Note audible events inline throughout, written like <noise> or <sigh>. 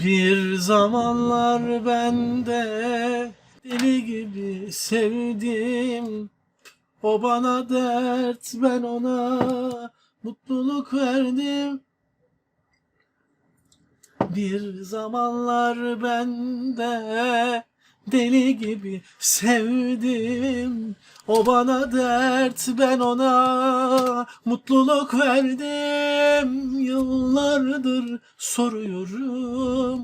Bir zamanlar ben de deli gibi sevdim. O bana dert, ben ona mutluluk verdim. Bir zamanlar ben de deli gibi sevdim. O bana dert, ben ona mutluluk verdim. Yıllardır soruyorum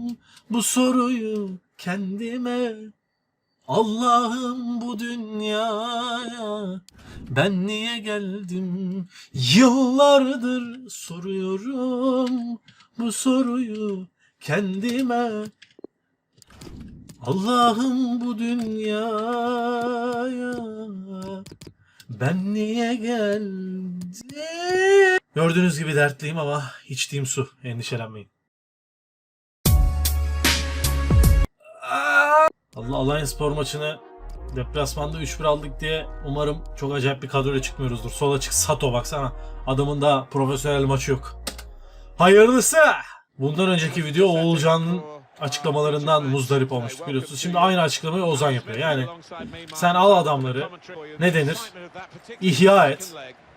bu soruyu kendime. Allah'ım bu dünyaya ben niye geldim? Yıllardır soruyorum bu soruyu kendime. Allah'ım bu dünyaya ben niye geldim? Gördüğünüz gibi dertliyim ama içtiğim su. Endişelenmeyin. Allah Alliance spor maçını deplasmanda 3-1 aldık diye umarım çok acayip bir kadroyla çıkmıyoruzdur. Sol açık Sato baksana. Adamın da profesyonel maçı yok. Hayırlısı. Bundan önceki video Oğulcan'ın açıklamalarından muzdarip olmuştuk biliyorsunuz. Şimdi aynı açıklamayı Ozan yapıyor. Yani sen al adamları ne denir? İhya et.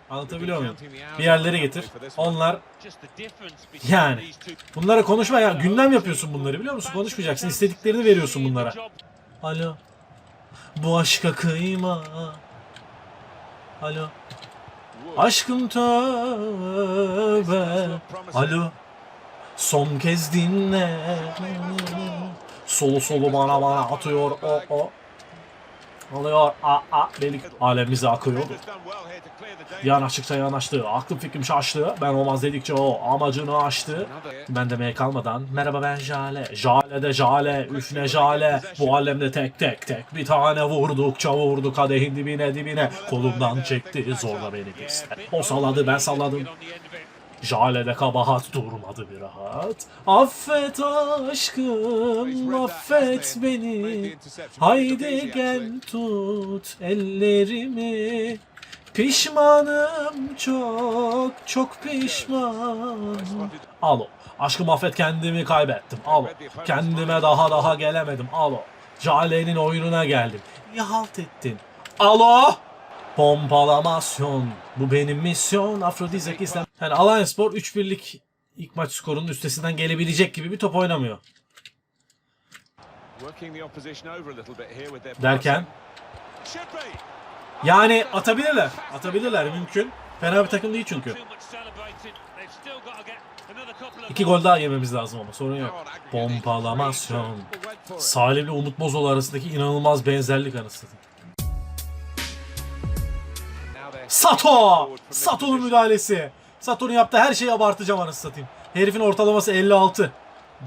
Anlatabiliyor muyum? Bir yerlere getir. Onlar yani bunlara konuşma ya gündem yapıyorsun bunları biliyor musun? Konuşmayacaksın. İstediklerini veriyorsun bunlara. Alo. Bu aşka kıyma. Alo. Aşkım tövbe. Alo. Son kez dinle. Solu solu bana bana atıyor o o. Alıyor a a delik alemize akıyor. Yanaştıkça yanaştı. Aklım fikrim şaştı. Ben olmaz dedikçe o amacını aştı. Ben demeye kalmadan merhaba ben Jale. Jale de Jale. Üf ne Jale. Bu alemde tek tek tek bir tane vurdukça vurdu kadehin dibine dibine. Kolumdan çekti zorla beni piste. O salladı ben salladım. Jale'de kabahat durmadı bir rahat. Affet aşkım, affet beni. Haydi gel tut ellerimi. Pişmanım çok, çok pişman. Alo, aşkım affet kendimi kaybettim. Alo, kendime daha daha gelemedim. Alo, Jale'nin oyununa geldim. Niye halt ettin? Alo! Pompalamasyon. Bu benim misyon. Afrodizyak İslam. Yani Alliance Spor 3-1'lik ilk maç skorunun üstesinden gelebilecek gibi bir top oynamıyor. Derken yani atabilirler. Atabilirler mümkün. Fena bir takım değil çünkü. İki gol daha yememiz lazım ama sorun yok. Pompalamasyon. Salih ile Umut Bozoğlu arasındaki inanılmaz benzerlik anasını. Sato! Sato'nun müdahalesi. Sato'nun yaptığı her şeyi abartacağım anasını satayım. Herifin ortalaması 56.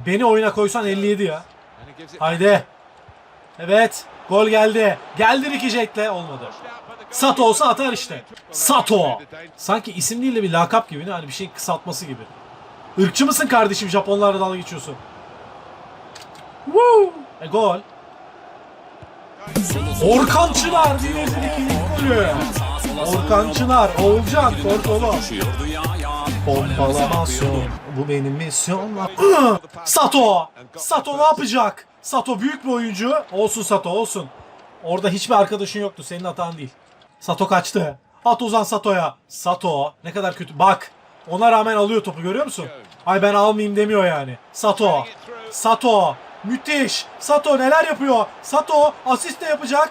Beni oyuna koysan 57 ya. Haydi. Evet. Gol geldi. Geldi Ricky Jack'le. Olmadı. Sato olsa atar işte. Sato. Sanki isim değil de bir lakap gibi. ne? Hani bir şey kısaltması gibi. Irkçı mısın kardeşim Japonlarla dalga geçiyorsun? Woo! E gol. Orkan Çınar diye bir golü. Orkan Çınar, Oğulcan, Korkolo. Pompalamasyon. Bu benim misyonla. <clears throat> Sato! Sato ne yapacak? Sato büyük bir oyuncu. Olsun Sato olsun. Orada hiçbir arkadaşın yoktu. Senin hatan değil. Sato kaçtı. At Ozan Sato'ya. Sato ne kadar kötü. Bak. Ona rağmen alıyor topu görüyor musun? Ay ben almayayım demiyor yani. Sato. Sato. Müthiş. Sato neler yapıyor? Sato asist de yapacak.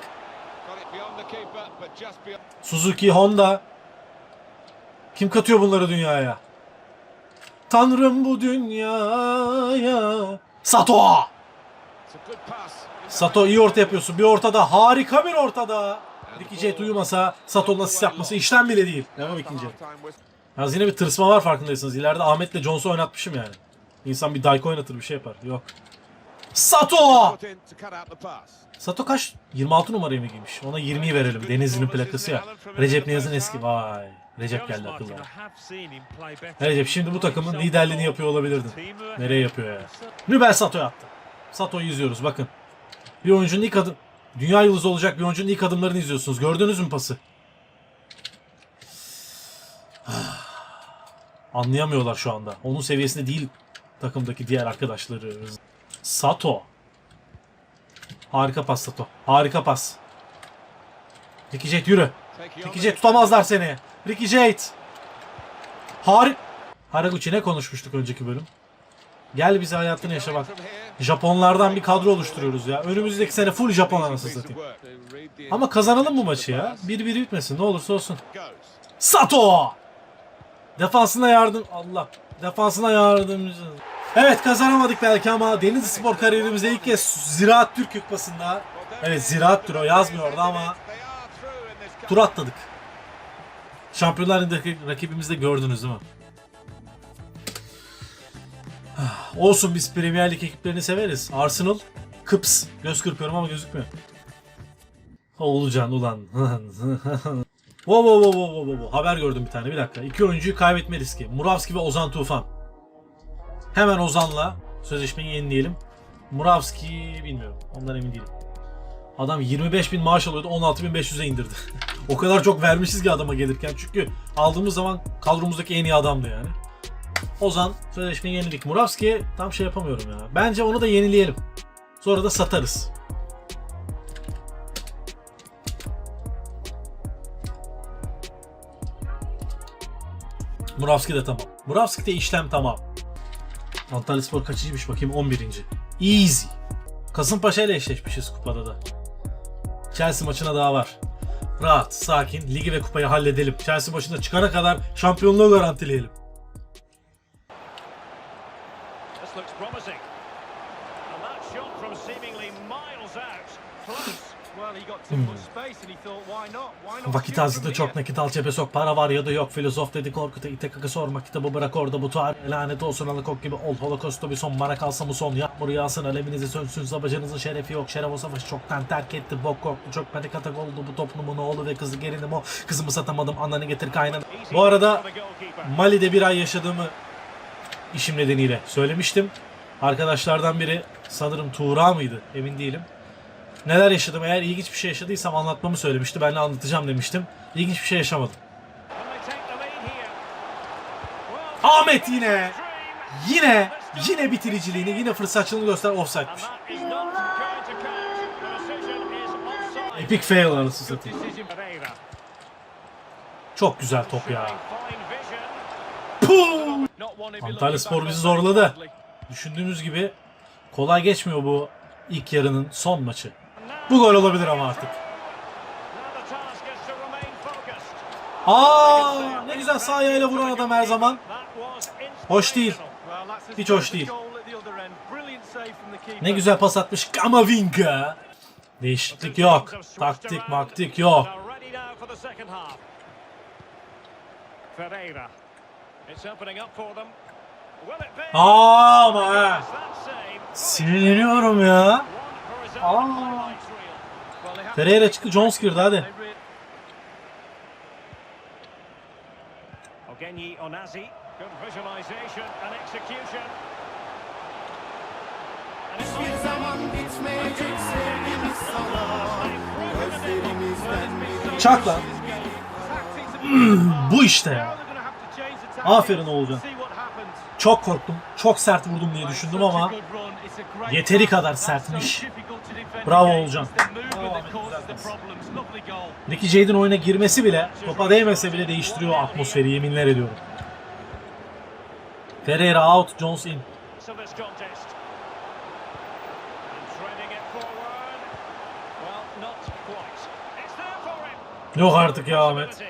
Suzuki, Honda. Kim katıyor bunları dünyaya? Tanrım bu dünyaya. Sato! Sato iyi orta yapıyorsun. Bir ortada harika bir ortada. Ricky J uyumasa Sato'nun asist yapması işlem bile değil. Devam ikinci. Yalnız yine bir tırsma var farkındaysanız. İleride Ahmet'le Jones'u oynatmışım yani. İnsan bir Dayko oynatır bir şey yapar. Yok. Sato! Sato kaç? 26 numarayı mı giymiş? Ona 20'yi verelim. Denizli'nin plakası ya. Recep Niyaz'ın eski. Vay. Recep geldi akıllara. Recep şimdi bu takımın liderliğini yapıyor olabilirdin. Nereye yapıyor ya? Nübel Sato'ya attı. Sato'yu izliyoruz bakın. Bir oyuncunun ilk adım... Dünya yıldızı olacak bir oyuncunun ilk adımlarını izliyorsunuz. Gördünüz mü pası? <sighs> Anlayamıyorlar şu anda. Onun seviyesinde değil takımdaki diğer arkadaşları. Sato. Harika pas Sato. Harika pas. Ricky Jade yürü. Ricky Jade tutamazlar seni. Ricky Jade. Harik. Haraguchi ne konuşmuştuk önceki bölüm? Gel bize hayatını yaşa bak. Japonlardan bir kadro oluşturuyoruz ya. Önümüzdeki sene full Japon anasını satayım. Ama kazanalım bu maçı ya. 1-1 bitmesin ne olursa olsun. Sato! Defansına yardım... Allah. Defansına yardımcı. Evet kazanamadık belki ama Denizli Spor kariyerimizde ilk kez Ziraat Türk Kupası'nda Evet Ziraat Tür o yazmıyor orada ama tur atladık. Şampiyonlar Ligi'ndeki rakibimizi de gördünüz değil mi? Ah, Olsun biz Premier Lig ekiplerini severiz. Arsenal, Kıps. Göz kırpıyorum ama gözükmüyor. Oğulcan ulan. <laughs> Wo wo wo wo wo wo wo. Haber gördüm bir tane bir dakika. İki oyuncuyu kaybetme riski. Muravski ve Ozan Tufan. Hemen Ozan'la sözleşmeyi yenileyelim. Muravski bilmiyorum. Ondan emin değilim. Adam 25 bin maaş alıyordu 16.500'e indirdi. <laughs> o kadar çok vermişiz ki adama gelirken. Çünkü aldığımız zaman kadromuzdaki en iyi adamdı yani. Ozan sözleşmeyi yeniledik. Muravski'ye tam şey yapamıyorum ya. Bence onu da yenileyelim. Sonra da satarız. Muravski de tamam. Muravski de işlem tamam. Antalya Spor kaçıncıymış bakayım 11. Easy. Kasımpaşa ile eşleşmişiz kupada da. Chelsea maçına daha var. Rahat, sakin, ligi ve kupayı halledelim. Chelsea başında çıkana kadar şampiyonluğu garantileyelim. This looks promising. And that shot from seemingly miles out. Close. Not? Vakit from çok nakit al cebe sok para var ya da yok filozof dedi korkuta ite kaka sorma kitabı bırak orada bu tarih lanet olsun alıkok gibi ol holokosta bir son bana kalsa mı son yağmur yağsın alevinizi sönsün savaşınızın şerefi yok şeref o savaşı çoktan terk etti bok korktu çok panik atak oldu bu toplumun oğlu ve kızı gelinim o kızımı satamadım ananı getir kaynana bu arada. Mali'de bir ay yaşadığımı işim nedeniyle söylemiştim. Arkadaşlardan biri sanırım Tuğra mıydı emin değilim. Neler yaşadım eğer ilginç bir şey yaşadıysam anlatmamı söylemişti. Ben de anlatacağım demiştim. İlginç bir şey yaşamadım. Ahmet yine yine yine bitiriciliğini yine fırsatçılığını göster offside'miş. Epic fail anasını satayım. Çok güzel top ya. Antalya Spor bizi zorladı. Düşündüğümüz gibi kolay geçmiyor bu ilk yarının son maçı. Bu gol olabilir ama artık. Aa ne güzel sağ ayağıyla vuran adam her zaman. Hoş değil. Hiç hoş değil. Ne güzel pas atmış Kamavinga. Değişiklik yok. Taktik maktik yok. Aa, ama save. Sinirleniyorum ya. Aa. Pereira çıktı Jones girdi hadi. Ogenyi Onazi. Good visualization and execution. And it's Bir zaman bitmeyecek sevgimiz sana Gözlerimizden biri Çak lan. <clears throat> Bu işte ya. Aferin Oğulcan. to see what happens. Çok korktum. Çok sert vurdum diye düşündüm ama yeteri kadar sertmiş. Bravo goal. Ricky Jade'in oyuna girmesi bile topa değmese bile değiştiriyor atmosferi yeminler ediyorum. Pereira out, Jones in. Yok artık ya Ahmet.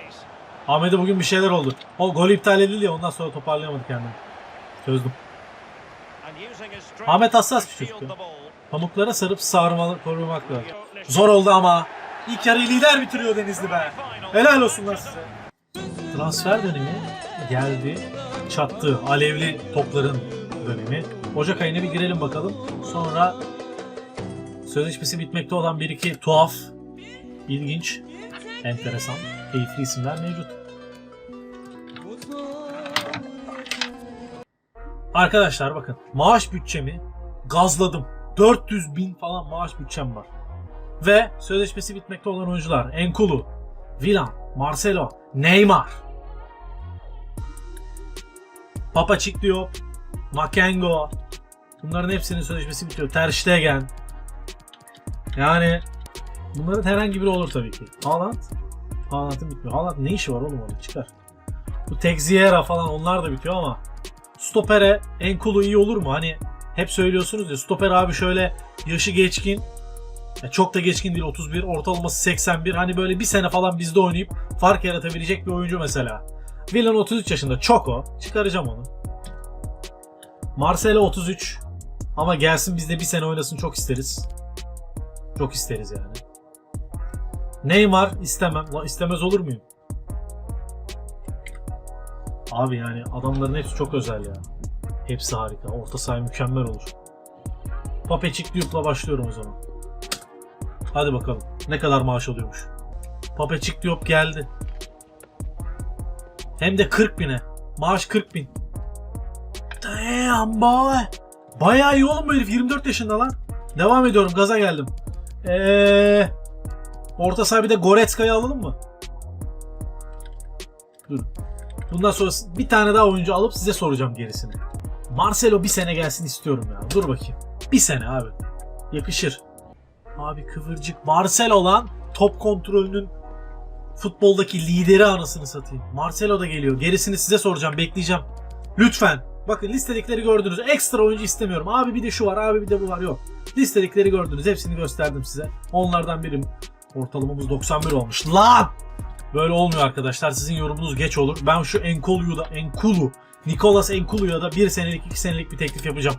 Ahmet'e bugün bir şeyler oldu. O gol iptal edildi ya ondan sonra toparlayamadı kendini. Çözdüm. Ahmet hassas bir çocuk ya. Pamuklara sarıp sarmalı korumak lazım. Zor oldu ama. İlk yarıyı lider bitiriyor Denizli be. Helal olsun lan size. Transfer dönemi geldi. Çattı. Alevli topların dönemi. Ocak ayına bir girelim bakalım. Sonra sözleşmesi bitmekte olan bir iki tuhaf, ilginç, enteresan, keyifli isimler mevcut. Arkadaşlar bakın maaş bütçemi gazladım. 400 bin falan maaş bütçem var. Ve sözleşmesi bitmekte olan oyuncular Enkulu, Vilan, Marcelo, Neymar, Papa Diop, Makengo, Bunların hepsinin sözleşmesi bitiyor. Ter Stegen. Yani bunların herhangi biri olur tabii ki. Haaland. Haaland'ın bitmiyor. Haaland ne işi var oğlum orada çıkar. Bu Texiera falan onlar da bitiyor ama Stopere Enkulu iyi olur mu? Hani hep söylüyorsunuz ya Stoper abi şöyle yaşı geçkin ya çok da geçkin değil 31 ortalaması 81 hani böyle bir sene falan bizde oynayıp fark yaratabilecek bir oyuncu mesela. Villan 33 yaşında çok o. Çıkaracağım onu. Marcelo 33 ama gelsin bizde bir sene oynasın çok isteriz. Çok isteriz yani. Neymar istemem. La istemez olur muyum? Abi yani adamların hepsi çok özel ya. Hepsi harika. Orta saha mükemmel olur. Papecik Diop'la başlıyorum o zaman. Hadi bakalım. Ne kadar maaş alıyormuş. Papecik Diop geldi. Hem de 40 bine. Maaş 40 bin. Damn boy. Bayağı iyi oğlum bu herif. 24 yaşında lan. Devam ediyorum. Gaza geldim. Eee... Orta saha bir de Goretzka'yı alalım mı? Dur. Bundan sonra bir tane daha oyuncu alıp size soracağım gerisini. Marcelo bir sene gelsin istiyorum ya. Dur bakayım. Bir sene abi. Yakışır. Abi kıvırcık. Marcelo lan top kontrolünün futboldaki lideri anasını satayım. Marcelo da geliyor. Gerisini size soracağım. Bekleyeceğim. Lütfen. Bakın listedekileri gördünüz. Ekstra oyuncu istemiyorum. Abi bir de şu var. Abi bir de bu var. Yok. Listedekileri gördünüz. Hepsini gösterdim size. Onlardan birim. Ortalamamız 91 olmuş. Lan! Böyle olmuyor arkadaşlar. Sizin yorumunuz geç olur. Ben şu Enkulu'yu da Enkulu, Nicolas Enkulu'ya da 1 senelik 2 senelik bir teklif yapacağım.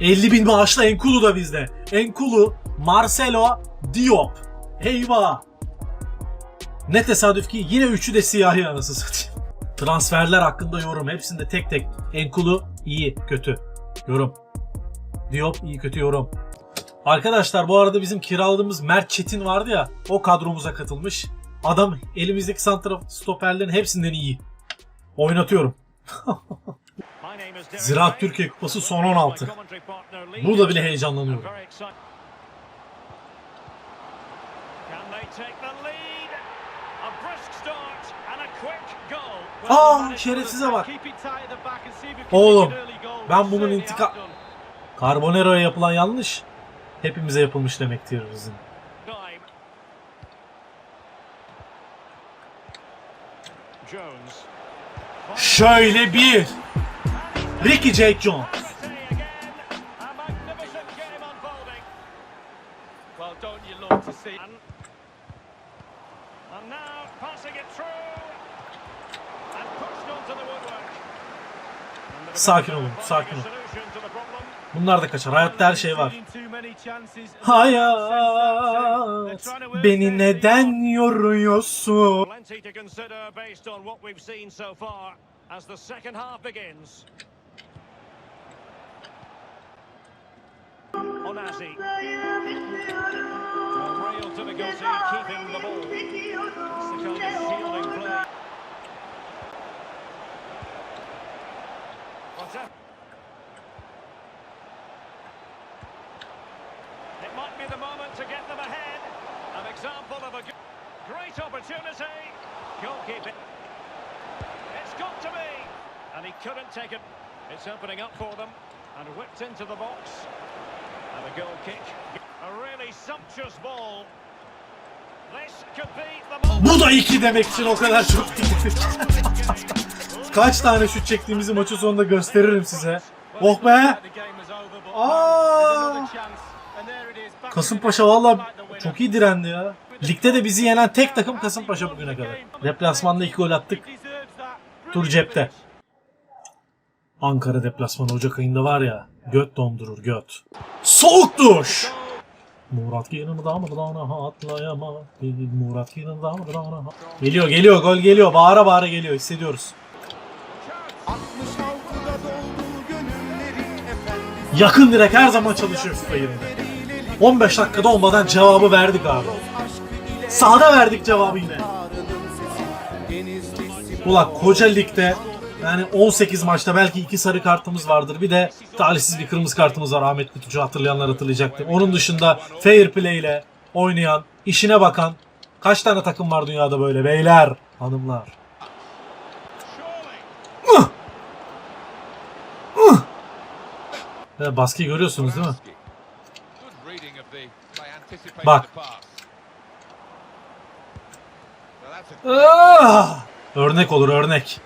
50 bin maaşla Enkulu da bizde. Enkulu, Marcelo, Diop. Eyvah! Ne tesadüf ki yine üçü de siyahi anası satayım. Transferler hakkında yorum. Hepsinde tek tek. Enkulu iyi, kötü. Yorum. Diop iyi, kötü yorum. Arkadaşlar bu arada bizim kiraladığımız Mert Çetin vardı ya o kadromuza katılmış. Adam elimizdeki santraf stoperlerin hepsinden iyi. Oynatıyorum. <laughs> Ziraat Türkiye Kupası son 16. Burada bile heyecanlanıyorum. Aa şerefsize bak. Oğlum, ben bunun intika- Carbonero'ya yapılan yanlış hepimize yapılmış demektir bizim. Şöyle bir. Ricky Jake Jones. Sakin olun, sakin ol. Bunlar da kaçar. Hayatta her şey var. Hayat beni neden yoruyorsun? Plenty to consider based on what we've seen so far as the second half begins. Onasi. Well, Real difficulty keeping the ball. It's the kind of shielding play. What's that? Might be the moment to get them ahead. An example of a great opportunity. Goalkeeping. It's got to be. And he couldn't take it. It's opening up for them. And whipped into the box. And a goal kick. A really sumptuous ball. This could be the moment. Bu da iki demek için o kadar çok <laughs> Kaç tane şut çektiğimizi maçın sonunda gösteririm size. Oh be! Aa! Kasımpaşa valla çok iyi direndi ya. Ligde de bizi yenen tek takım Kasımpaşa bugüne kadar. Deplasmanda iki gol attık. Tur cepte. Ankara deplasmanı Ocak ayında var ya. Göt dondurur göt. Soğuk duş. Murat yanımda mı dağına atlayama. Murat yanımda mı dağına Geliyor geliyor gol geliyor. Bağıra bağıra geliyor hissediyoruz. 66'da doldu gönüllerin efendisi Yakın direk her zaman çalışıyor FIFA 20'de. 15 dakikada olmadan cevabı verdik abi. Sahada verdik cevabı yine. Ulan koca ligde yani 18 maçta belki iki sarı kartımız vardır. Bir de talihsiz bir kırmızı kartımız var. Ahmet Kutucu hatırlayanlar hatırlayacaktır. Onun dışında fair play ile oynayan, işine bakan kaç tane takım var dünyada böyle beyler, hanımlar. Baskıyı görüyorsunuz değil mi? Good reading of the play, anticipating Bak. Ah! Örnek olur örnek.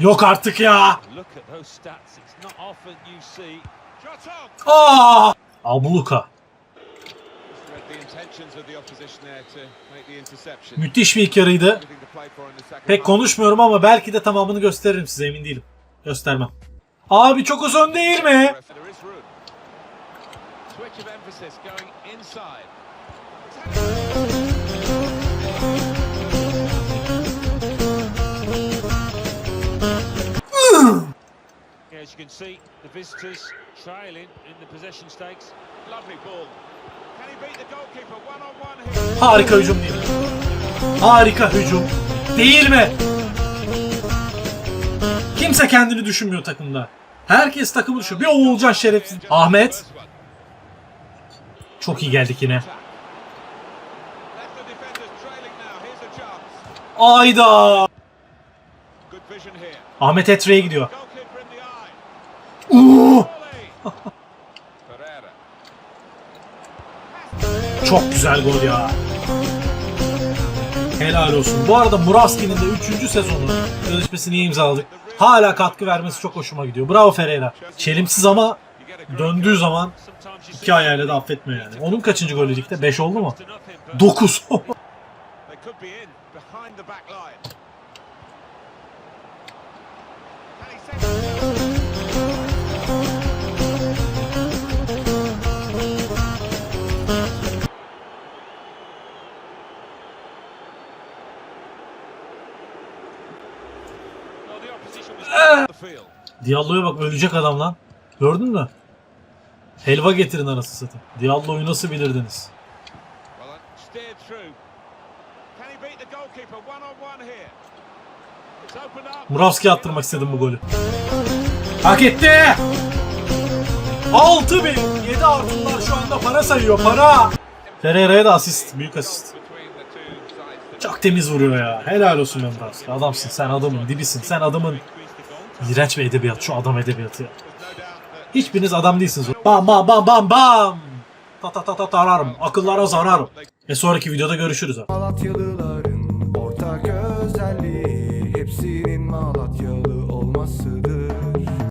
Yok artık ya. Aa! Abluka. Müthiş bir ilk yarıydı. Pek konuşmuyorum ama belki de tamamını gösteririm size emin değilim. Göstermem. Abi çok uzun değil mi? As you can see, the visitors trailing in the possession stakes. Lovely ball. Can he beat the goalkeeper one on one here? Harika hücum değil mi? Harika hücum. Değil mi? Kimse kendini düşünmüyor takımda. Herkes takımı düşünüyor. Bir Oğulcan şerefsiz. Ahmet. Çok iyi geldik yine. Ayda. Ahmet Etre'ye gidiyor. Goalkeeper in the eye. Uuu. Volley. Pereira. Çok güzel gol ya. Helal olsun. Bu arada Muravski'nin de 3. sezonu sözleşmesini imzaladık. Hala katkı vermesi çok hoşuma gidiyor. Bravo Ferreira. Çelimsiz ama döndüğü zaman iki ayağıyla da affetmiyor yani. Onun kaçıncı golü ligde? 5 oldu mu? to nothing, but 9. Diallo'ya bak ölecek adam lan. Gördün mü? Helva getirin anasını satayım. Diallo'yu nasıl bilirdiniz? Muravski attırmak istedim bu golü. Hak etti. 6 bin. 7 artımlar şu anda para sayıyor para. Ferreira'ya da asist. Büyük asist. Çok temiz vuruyor ya. Helal olsun Muravski. Adamsın sen adamın dibisin. Sen adamın iğrenç bir edebiyat. Şu adam edebiyatı ya. Hiçbiriniz adam değilsiniz. Bam bam bam bam bam. Ta ta ta ta tararım. Akıllara zararım. E sonraki videoda görüşürüz. Malatyalılar